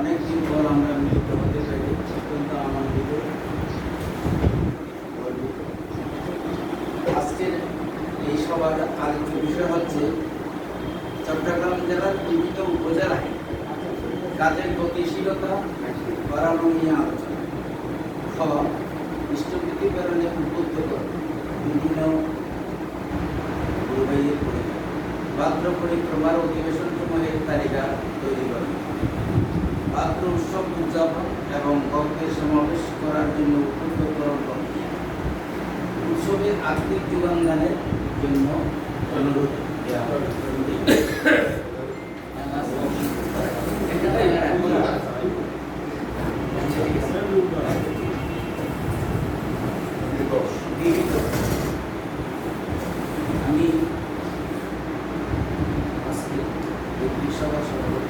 অনেকদিন পর আমরা মিলিত হতে পারি, অত্যন্ত আনন্দিত। আজকের এই সভার আলোচ্য বিষয় হচ্ছে, চট্টগ্রাম জেলার বিভিন্ন উপজেলায় কাজের গতিশীলতা বাড়ানো নিয়ে আলোচনা। সহ ইষ্টবৃত্তি প্রেরণে উদ্বুদ্ধ বিভিন্ন ভাদ্র পরিক্রমার অধিবেশন সমূহের তালিকা তৈরি করে ভাদ্র উৎসব উদযাপন এবং ভক্তের সমাবেশ করার জন্য উদ্যোগ গ্রহণ করে উৎসবের আর্থিক যোগান দানের জন্য অনুরোধ দেওয়া। আমি আজকে সভা সভাপতি